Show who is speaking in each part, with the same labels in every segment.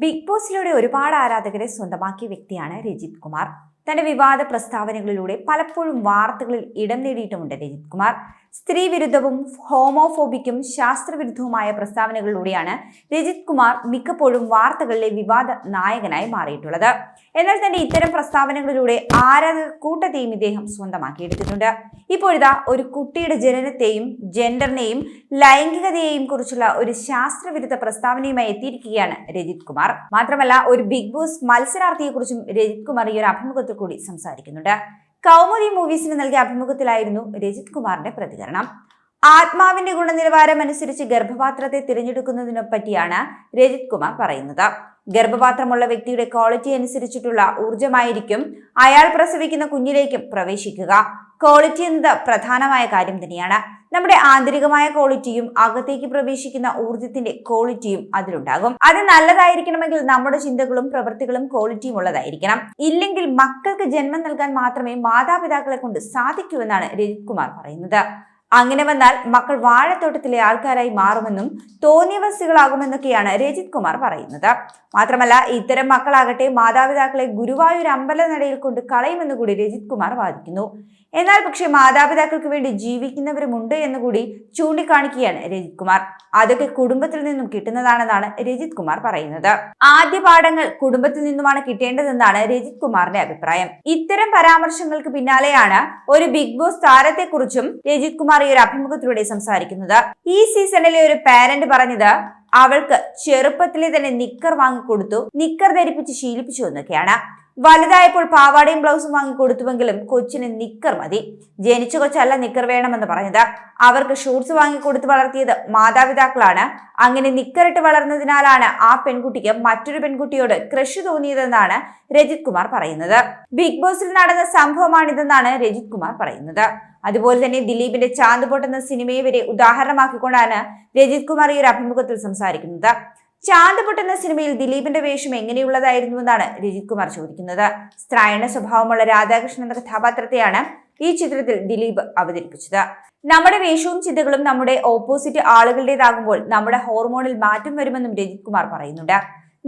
Speaker 1: Big ബോസിലൂടെ ഒരുപാട് ആരാധകരെ സ്വന്തമാക്കിയ വ്യക്തിയാണ് രജിത് കുമാർ. തന്റെ വിവാദ പ്രസ്താവനകളിലൂടെ പലപ്പോഴും വാർത്തകളിൽ ഇടം നേടിയിട്ടുമുണ്ട് രജിത് കുമാർ. സ്ത്രീ വിരുദ്ധവും ഹോമോഫോബിക്കും ശാസ്ത്രവിരുദ്ധവുമായ പ്രസ്താവനകളിലൂടെയാണ് രജിത് കുമാർ മിക്കപ്പോഴും വാർത്തകളിലെ വിവാദ നായകനായി മാറിയിട്ടുള്ളത്. എന്നാൽ തന്നെ ഇത്തരം പ്രസ്താവനകളിലൂടെ ആരാധക കൂട്ടത്തെയും ഇദ്ദേഹം സ്വന്തമാക്കിയെടുത്തിട്ടുണ്ട്. ഇപ്പോഴിതാ ഒരു കുട്ടിയുടെ ജനനത്തെയും ജെൻഡറിനെയും ലൈംഗികതയെയും കുറിച്ചുള്ള ഒരു ശാസ്ത്രവിരുദ്ധ പ്രസ്താവനയുമായി എത്തിയിരിക്കുകയാണ് രജിത് കുമാർ. മാത്രമല്ല ഒരു ബിഗ് ബോസ് മത്സരാർത്ഥിയെക്കുറിച്ചും രജിത് കുമാർ ഈ ഒരു അഭിമുഖത്തിൽ കൂടി സംസാരിക്കുന്നുണ്ട്. കൗമുദി മൂവീസിന് നൽകിയ അഭിമുഖത്തിലായിരുന്നു രജിത് കുമാറിന്റെ പ്രതികരണം. ആത്മാവിന്റെ ഗുണനിലവാരം അനുസരിച്ച് ഗർഭപാത്രത്തെ തിരഞ്ഞെടുക്കുന്നതിനെ പറ്റിയാണ് രജിത് കുമാർ പറയുന്നത്. ഗർഭപാത്രമുള്ള വ്യക്തിയുടെ ക്വാളിറ്റി അനുസരിച്ചിട്ടുള്ള ഊർജമായിരിക്കും അയാൾ പ്രസവിക്കുന്ന കുഞ്ഞിലേക്കും പ്രവേശിക്കുക. ക്വാളിറ്റി എന്നത് പ്രധാനമായ കാര്യം തന്നെയാണ്. നമ്മുടെ ആന്തരികമായ ക്വാളിറ്റിയും അകത്തേക്ക് പ്രവേശിക്കുന്ന ഊർജത്തിന്റെ ക്വാളിറ്റിയും അതിലുണ്ടാകും. അത് നല്ലതായിരിക്കണമെങ്കിൽ നമ്മുടെ ചിന്തകളും പ്രവൃത്തികളും ക്വാളിറ്റിയും ഉള്ളതായിരിക്കണം. ഇല്ലെങ്കിൽ മക്കൾക്ക് ജന്മം നൽകാൻ മാത്രമേ മാതാപിതാക്കളെ കൊണ്ട് സാധിക്കൂ എന്നാണ് രജിത് കുമാർ പറയുന്നത്. അങ്ങനെ വന്നാൽ മക്കൾ വാഴത്തോട്ടത്തിലെ ആൾക്കാരായി മാറുമെന്നും തോന്നിയവസികളാകുമെന്നൊക്കെയാണ് രജിത് കുമാർ പറയുന്നത്. മാത്രമല്ല ഇത്തരം മക്കളാകട്ടെ മാതാപിതാക്കളെ ഗുരുവായൂർ അമ്പലനടയിൽ കൊണ്ട് കളയുമെന്ന് കൂടി രജിത് കുമാർ വാദിക്കുന്നു. എന്നാൽ പക്ഷേ മാതാപിതാക്കൾക്ക് വേണ്ടി ജീവിക്കുന്നവരുമുണ്ട് എന്ന് കൂടി ചൂണ്ടിക്കാണിക്കുകയാണ് രജിത് കുമാർ. അതൊക്കെ കുടുംബത്തിൽ നിന്നും കിട്ടുന്നതാണെന്നാണ് രജിത് കുമാർ പറയുന്നത്. ആദ്യ പാഠങ്ങൾ കുടുംബത്തിൽ നിന്നുമാണ് കിട്ടേണ്ടതെന്നാണ് രജിത് കുമാറിന്റെ അഭിപ്രായം. ഇത്തരം പരാമർശങ്ങൾക്ക് പിന്നാലെയാണ് ഒരു ബിഗ് ബോസ് താരത്തെക്കുറിച്ചും രജിത് കുമാർ ഈ ഒരു അഭിമുഖത്തിലൂടെ സംസാരിക്കുന്നത്. ഈ സീസണിലെ ഒരു പാരന്റ് പറഞ്ഞത് അവൾക്ക് ചെറുപ്പത്തിലെ തന്നെ നിക്കർ വാങ്ങിക്കൊടുത്തു നിക്കർ ധരിപ്പിച്ച് ശീലിപ്പിച്ചു എന്നൊക്കെയാണ്. വലുതായപ്പോൾ പാവാടയും ബ്ലൗസും വാങ്ങി കൊടുത്തുവെങ്കിലും കൊച്ചിന് നിക്കർ മതി. ജനിച്ച കൊച്ചല്ല നിക്കർ വേണമെന്ന് പറഞ്ഞത്. അവർക്ക് ഷൂട്ട്സ് കൊടുത്തു വളർത്തിയത് മാതാപിതാക്കളാണ്. അങ്ങനെ നിക്കറിട്ട് വളർന്നതിനാലാണ് ആ പെൺകുട്ടിക്ക് മറ്റൊരു പെൺകുട്ടിയോട് ക്രഷ് തോന്നിയതെന്നാണ് രജിത് കുമാർ പറയുന്നത്. ബിഗ് ബോസിൽ നടന്ന സംഭവമാണിതെന്നാണ് രജിത് കുമാർ പറയുന്നത്. അതുപോലെ തന്നെ ദിലീപിന്റെ ചാന്ത് പൊട്ടുന്ന സിനിമയെ വരെ ഉദാഹരണമാക്കിക്കൊണ്ടാണ് രജിത് കുമാർ ഈ ഒരു അഭിമുഖത്തിൽ സംസാരിക്കുന്നത്. ചാന്ത് പൊട്ടുന്ന സിനിമയിൽ ദിലീപിന്റെ വേഷം എങ്ങനെയുള്ളതായിരുന്നുവെന്നാണ് രജിത് കുമാർ ചോദിക്കുന്നത്. സ്ത്രായണ സ്വഭാവമുള്ള രാധാകൃഷ്ണൻ എന്ന കഥാപാത്രത്തെയാണ് ഈ ചിത്രത്തിൽ ദിലീപ് അവതരിപ്പിച്ചത്. നമ്മുടെ വേഷവും ചിന്തകളും നമ്മുടെ ഓപ്പോസിറ്റ് ആളുകളുടേതാകുമ്പോൾ നമ്മുടെ ഹോർമോണിൽ മാറ്റം വരുമെന്നും രജിത് കുമാർ പറയുന്നുണ്ട്.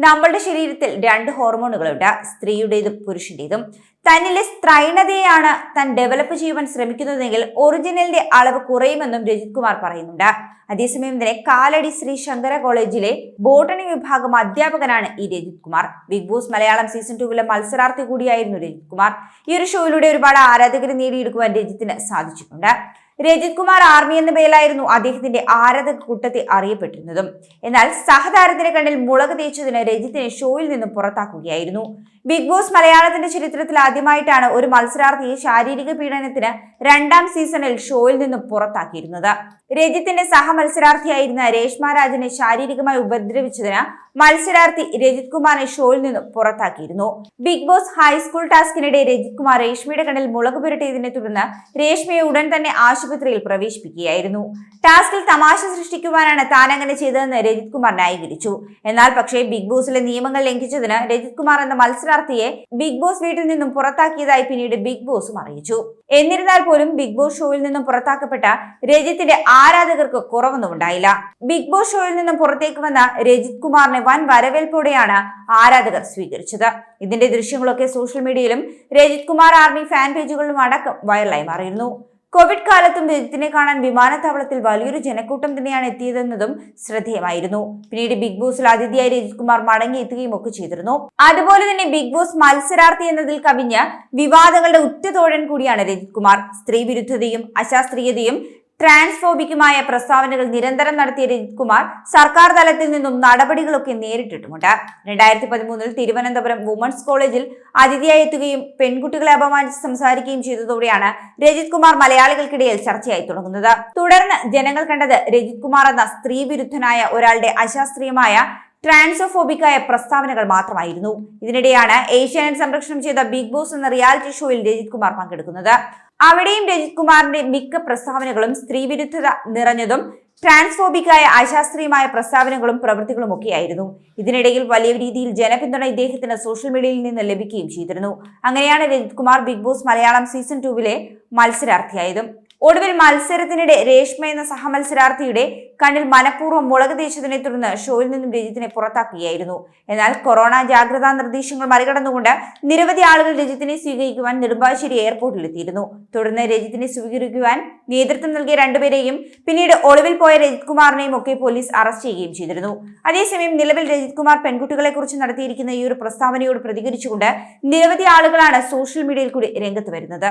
Speaker 1: നമ്മളുടെ ശരീരത്തിൽ രണ്ട് ഹോർമോണുകളുണ്ട് സ്ത്രീയുടേതും പുരുഷന്റേതും. തന്നിലെ സ്ത്രൈണതയാണ് താൻ ഡെവലപ്പ് ചെയ്യുവാൻ ശ്രമിക്കുന്നതെങ്കിൽ ഒറിജിനലിന്റെ അളവ് കുറയുമെന്നും രജിത് കുമാർ പറയുന്നുണ്ട്. അതേസമയം തന്നെ കാലടി ശ്രീ ശങ്കര കോളേജിലെ ബോട്ടണി വിഭാഗം അധ്യാപകനാണ് ഈ Rajith Kumar. Bigg Boss Malayalam season ടൂവിലെ മത്സരാർത്ഥി കൂടിയായിരുന്നു രജിത് കുമാർ. ഈ ഒരു ഷോയിലൂടെ ഒരുപാട് ആരാധകരെ നേടിയെടുക്കുവാൻ രജിത്തിന് സാധിച്ചിട്ടുണ്ട്. രജിത് കുമാർ ആർമി എന്ന പേരിലായിരുന്നു അദ്ദേഹത്തിന്റെ ആരാധക കൂട്ടത്തെ അറിയപ്പെട്ടിരുന്നതും. എന്നാൽ സഹതാരത്തിന്റെ കണ്ണിൽ മുളക് തേച്ചതിന് രജിത്തിനെ ഷോയിൽ നിന്നും പുറത്താക്കുകയായിരുന്നു. ബിഗ് ബോസ് മലയാളത്തിന്റെ ചരിത്രത്തിൽ ആദ്യമായിട്ടാണ് ഒരു മത്സരാർത്ഥിയെ ശാരീരിക പീഡനത്തിന് രണ്ടാം സീസണിൽ ഷോയിൽ നിന്നും പുറത്താക്കിയിരുന്നത്. രജിത്തിന്റെ സഹമത്സരാർത്ഥിയായിരുന്ന രേഷ്മ രാജനെ ശാരീരികമായി ഉപദ്രവിച്ചതിന് മത്സരാർത്ഥി രജിത് കുമാറിനെ ഷോയിൽ നിന്നും പുറത്താക്കിയിരുന്നു. ബിഗ് ബോസ് ഹൈസ്കൂൾ ടാസ്കിനിടെ രജിത് കുമാർ രേഷ്മയുടെ കണ്ണിൽ മുളക് പുരട്ടിയതിനെ തുടർന്ന് രേഷ്മയെ ഉടൻ തന്നെ ആശുപത്രിയിൽ പ്രവേശിപ്പിക്കുകയായിരുന്നു. ടാസ്കിൽ തമാശ സൃഷ്ടിക്കുവാനാണ് താൻ അങ്ങനെ ചെയ്തതെന്ന് രജിത് കുമാർ ന്യായീകരിച്ചു. എന്നാൽ പക്ഷേ ബിഗ് ബോസിലെ നിയമങ്ങൾ ലംഘിച്ചതിന് രജിത് കുമാർ എന്ന മത്സരാർത്ഥിയെ ബിഗ് ബോസ് വീട്ടിൽ നിന്നും പുറത്താക്കിയതായി പിന്നീട് ബിഗ് ബോസും അറിയിച്ചു. എന്നിരുന്നാൽ പോലും ബിഗ് ബോസ് ഷോയിൽ നിന്നും പുറത്താക്കപ്പെട്ട രജിത്തിന്റെ ആരാധകർക്ക് കുറവൊന്നും ഉണ്ടായില്ല. ബിഗ് ബോസ് ഷോയിൽ നിന്നും പുറത്തേക്ക് വന്ന രജിത് കുമാറിനെ വൻ വരവേൽപ്പോടെയാണ് ആരാധകർ സ്വീകരിച്ചത്. ഇതിന്റെ ദൃശ്യങ്ങളൊക്കെ സോഷ്യൽ മീഡിയയിലും രജിത് കുമാർ ആർമി ഫാൻ പേജുകളിലും അടക്കം വൈറലായി മാറിയിരുന്നു. കോവിഡ് കാലത്തും വിദഗ്ധനെ കാണാൻ വിമാനത്താവളത്തിൽ വലിയൊരു ജനക്കൂട്ടം തന്നെയാണ് എത്തിയതെന്നതും ശ്രദ്ധേയമായിരുന്നു. പിന്നീട് ബിഗ് ബോസിൽ അതിഥിയായി മടങ്ങി എത്തുകയും ഒക്കെ ചെയ്തിരുന്നു. അതുപോലെ തന്നെ ബിഗ് ബോസ് മത്സരാർത്ഥി എന്നതിൽ കവിഞ്ഞ് വിവാദങ്ങളുടെ ഉറ്റതോഴൻ കൂടിയാണ് രജിത് കുമാർ സ്ത്രീ വിരുദ്ധതയും അശാസ്ത്രീയതയും ട്രാൻസ്ഫോബിക്കുമായ പ്രസ്താവനകൾ നിരന്തരം നടത്തിയ രജിത്കുമാർ സർക്കാർ തലത്തിൽ നിന്നും നടപടികളൊക്കെ നേരിട്ടിട്ടുമുണ്ട്. രണ്ടായിരത്തി പതിമൂന്നിൽ തിരുവനന്തപുരം വുമൺസ് കോളേജിൽ അതിഥിയായി എത്തുകയും പെൺകുട്ടികളെ അപമാനിച്ച് സംസാരിക്കുകയും ചെയ്തതോടെയാണ് രജിത് കുമാർ മലയാളികൾക്കിടയിൽ ചർച്ചയായി തുടങ്ങുന്നത്. തുടർന്ന് ജനങ്ങൾ കണ്ടത് രജിത് കുമാർ എന്ന സ്ത്രീ വിരുദ്ധനായ ഒരാളുടെ അശാസ്ത്രീയമായ ട്രാൻസോഫോബിക്കായ പ്രസ്താവനകൾ മാത്രമായിരുന്നു. ഇതിനിടെയാണ് ഏഷ്യാനെറ്റ് സംരക്ഷണം ചെയ്ത ബിഗ് ബോസ് എന്ന റിയാലിറ്റി ഷോയിൽ രജിത് കുമാർ പങ്കെടുക്കുന്നത്. അവിടെയും രജിത് കുമാറിന്റെ മിക്ക പ്രസ്താവനകളും സ്ത്രീവിരുദ്ധത നിറഞ്ഞതും ട്രാൻസ്ഫോബിക്കായ അശാസ്ത്രീയമായ പ്രസ്താവനകളും പ്രവൃത്തികളും ഒക്കെയായിരുന്നു ഇതിനിടയിൽ വലിയ രീതിയിൽ ജനപിന്തുണ ഇദ്ദേഹത്തിന് സോഷ്യൽ മീഡിയയിൽ നിന്ന് ലഭിക്കുകയും ചെയ്തിരുന്നു. അങ്ങനെയാണ് Rajith Kumar Bigg Boss Malayalam season ടൂവിലെ മത്സരാർത്ഥിയായതും. ഒടുവിൽ മത്സരത്തിനിടെ രേഷ്മ എന്ന സഹമത്സരാർത്ഥിയുടെ കണ്ണിൽ മനഃപൂർവം മുളക് തേച്ചതിനെ തുടർന്ന് ഷോയിൽ നിന്നും രജിത്തിനെ പുറത്താക്കുകയായിരുന്നു. എന്നാൽ കൊറോണ ജാഗ്രതാ നിർദ്ദേശങ്ങൾ മറികടന്നുകൊണ്ട് നിരവധി ആളുകൾ രജിത്തിനെ സ്വീകരിക്കുവാൻ നെടുമ്പാശ്ശേരി എയർപോർട്ടിലെത്തിയിരുന്നു. തുടർന്ന് രജിത്തിനെ സ്വീകരിക്കുവാൻ നേതൃത്വം നൽകിയ രണ്ടുപേരെയും പിന്നീട് ഒളിവിൽ പോയ രജിത് കുമാറിനെയും ഒക്കെ പോലീസ് അറസ്റ്റ് ചെയ്യുകയും ചെയ്തിരുന്നു. അതേസമയം നിലവിൽ രജിത് കുമാർ പെൺകുട്ടികളെ കുറിച്ച് നടത്തിയിരിക്കുന്ന ഈ ഒരു പ്രസ്താവനയോട് പ്രതികരിച്ചുകൊണ്ട് നിരവധി ആളുകളാണ് സോഷ്യൽ മീഡിയയിൽ കൂടി രംഗത്ത് വരുന്നത്.